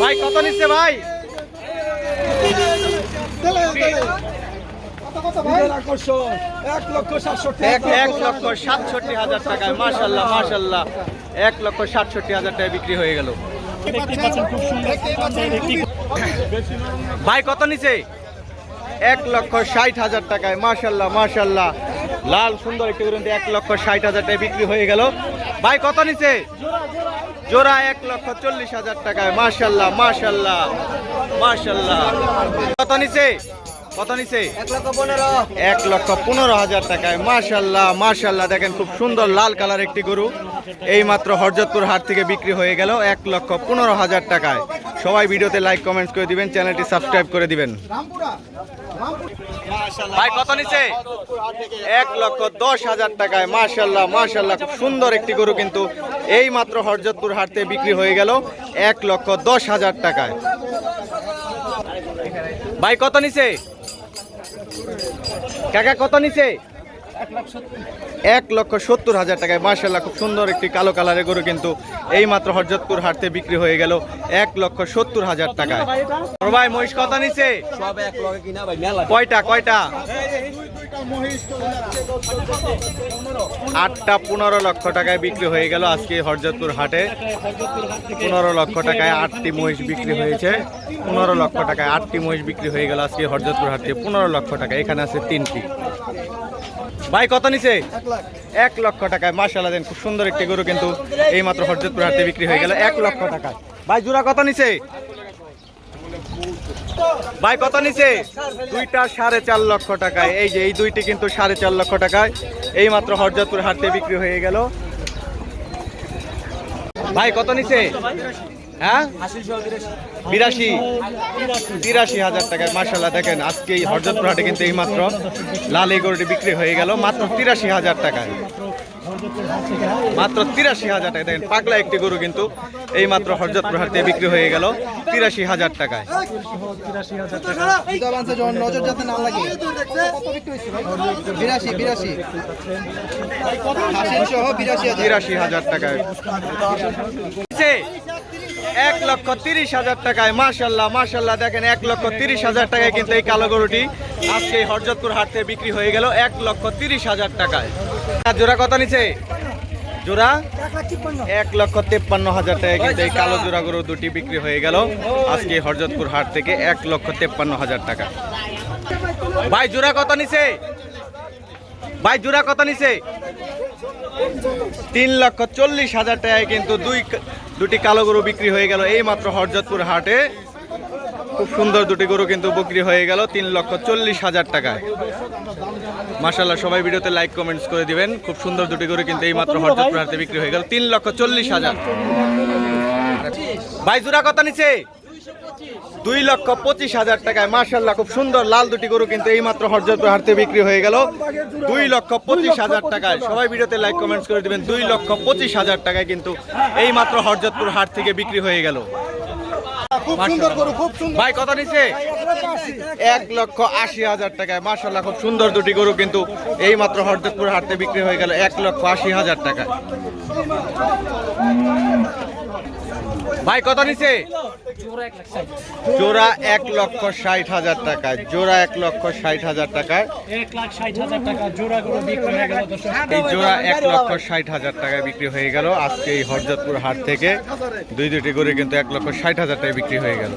ভাই কত নিচ্ছে ভাই? এক লক্ষ সাতষট্টি হাজার টাকায় এক লক্ষ সাতষট্টি হাজার টাকায় বিক্রি হয়ে গেল। ভাই কত নিছে এক লক্ষ ষাট হাজার টাকায় মাশাল্লাহ মাশাল্লাহ। লাল সুন্দর একটি এক লক্ষ ষাট হাজার টাকায় বিক্রি হয়ে গেল। ভাই কত নিছে? জোড়া এক লক্ষ চল্লিশ হাজার টাকায়। মাশাল্লাহ মাশাল্লাহ মাশাল্লাহ। কত নিছে? কত নিছে? এক লক্ষ পনেরো। হাজার টাকায়। মার্শাল্লাহ মাশাল্লাহ। দেখেন খুব সুন্দর লাল কালার একটি গরু। এই মাত্র হরজতপুর হাট থেকে বিক্রি হয়ে গেল এক লক্ষ পনেরো হাজার টাকায়। সবাই ভিডিওতে লাইক কমেন্টস করে দিবেন চ্যানেলটি সাবস্ক্রাইব করে দিবেন। ভাই কত নিচে এক লক্ষ দশ হাজার টাকায় মার্শাল্লাহ মাশাল্লাহ খুব সুন্দর একটি গরু কিন্তু এই মাত্র হরজতপুর হাটতে বিক্রি হয়ে গেল এক লক্ষ দশ হাজার টাকায়। ভাই কত নিচে কাকা কত নিচে এক লক্ষ সত্তর হাজার টাকায় মার্শাল্লাহ খুব সুন্দর একটি কালো কালারের গরু কিন্তু এই মাত্র হরজতপুর হাটতে বিক্রি হয়ে গেল এক লক্ষ সত্তর হাজার টাকায়। ভাই মহিষ কত মেলা। কয়টা কয়টা? আটটা পনেরো লক্ষ টাকায় বিক্রি হয়ে গেল আজকে হরজতপুর হাটে। পনেরো লক্ষ টাকায় আটটি মহিষ বিক্রি হয়েছে। পনেরো লক্ষ টাকায় আটটি মহিষ বিক্রি হয়ে গেল আজকে হরজতপুর হাটে। পনেরো লক্ষ টাকা এখানে আছে তিনটি। ভাই, কত নিছে? এক লক্ষ টাকায় মার্শাল্লাহ দেন, খুব সুন্দর একটি গরু কিন্তু এই মাত্র হরজতপুর হাটে বিক্রি হয়ে গেল, এক লক্ষ টাকায় ভাই, জোড়া কত নিছে? ভাই, কত নিছে? দুইটা সাড়ে চার লক্ষ টাকায়, এই যে, এই দুইটি কিন্তু সাড়ে চার লক্ষ টাকায় এই মাত্র হরজতপুর হাটে বিক্রি হয়ে গেল। ভাই, কত নিছে? হ্যাঁ? বিরাশি। তিরাশি হাজার টাকায় মার্শাল্লাহ দেখেন আজকে এই হরজতপুর হাটে কিন্তু এই মাত্র লাল এই গরুটি বিক্রি হয়ে গেল মাত্র তিরাশি হাজার টাকায়। মাত্র তিরাশি হাজার টাকা দেখেন পাগলা একটি গরু কিন্তু এই মাত্র হরজতপুর হাটে বিক্রি হয়ে গেল তিরাশি হাজার টাকায়। তিরাশি হাজার টাকায়। এক লক্ষ তিরিশ হাজার টাকায় মাশাল্লাহ মাশাল্লাহ দেখেন এক লক্ষ তিরিশ হাজার টাকায় কিন্তু এই কালো গরুটি আজকে হরজতপুর হাট থেকে বিক্রি হয়ে গেল এক লক্ষ তিরিশ হাজার টাকায়। জোড়া কত নিচে জোড়া? এক লক্ষ তেপ্পান্ন হাজার টাকায় কিন্তু এই কালো জোড়া গরু দুটি বিক্রি হয়ে গেল আজকে হরজতপুর হাট থেকে এক লক্ষ তেপ্পান্ন হাজার টাকা। ভাই, জোড়া কত নিচে ভাই, জোড়া কত নিচে তিন লক্ষ চল্লিশ হাজার টাকায় কিন্তু দুই দুটি কালো গরু বিক্রি হয়ে গেল। এই মাত্র হরজতপুর হাটে খুব সুন্দর দুটি গরু কিন্তু বিক্রি হয়ে গেল তিন লক্ষ চল্লিশ হাজার টাকায়। মাসাল্লাহ সবাই ভিডিওতে লাইক কমেন্টস করে দিবেন। খুব সুন্দর দুটি গরু কিন্তু এই মাত্র হরজতপুর হাটে বিক্রি হয়ে গেল তিন লক্ষ চল্লিশ হাজার। ভাই, জোড়া কত নিচে দুই লক্ষ পঁচিশ হাজার টাকায়। মার্শাল্লাহ খুব সুন্দর লাল দুটি গরু কিন্তু এই মাত্র হরজতপুর হাটতে বিক্রি হয়ে গেল। দুই লক্ষ পঁচিশ হাজার টাকায়। সবাই ভিডিওতে লাইক কমেন্টস করে দিবেন। দুই লক্ষ পঁচিশ হাজার টাকায় কিন্তু এই মাত্র হরজতপুর হাট থেকে বিক্রি হয়ে গেল। ভাই কত নিচ্ছে? এক লক্ষ আশি হাজার টাকায়। মার্শাল্লাহ খুব সুন্দর দুটি গরু কিন্তু এই মাত্র হরজতপুর হাটতে বিক্রি হয়ে গেল। এক লক্ষ আশি হাজার টাকায়। ভাই কত নিচ্ছে? জোড়া এক লক্ষ ষাট হাজার টাকায় জোড়া এক লক্ষ ষাট হাজার টাকায়। হয়ে এই জোড়া এক লক্ষ ষাট হাজার টাকায় বিক্রি হয়ে গেল। আজকে এই হরজতপুর হাট থেকে দুই দুটি গরু কিন্তু এক লক্ষ ষাট হাজার টাকায় বিক্রি হয়ে গেল।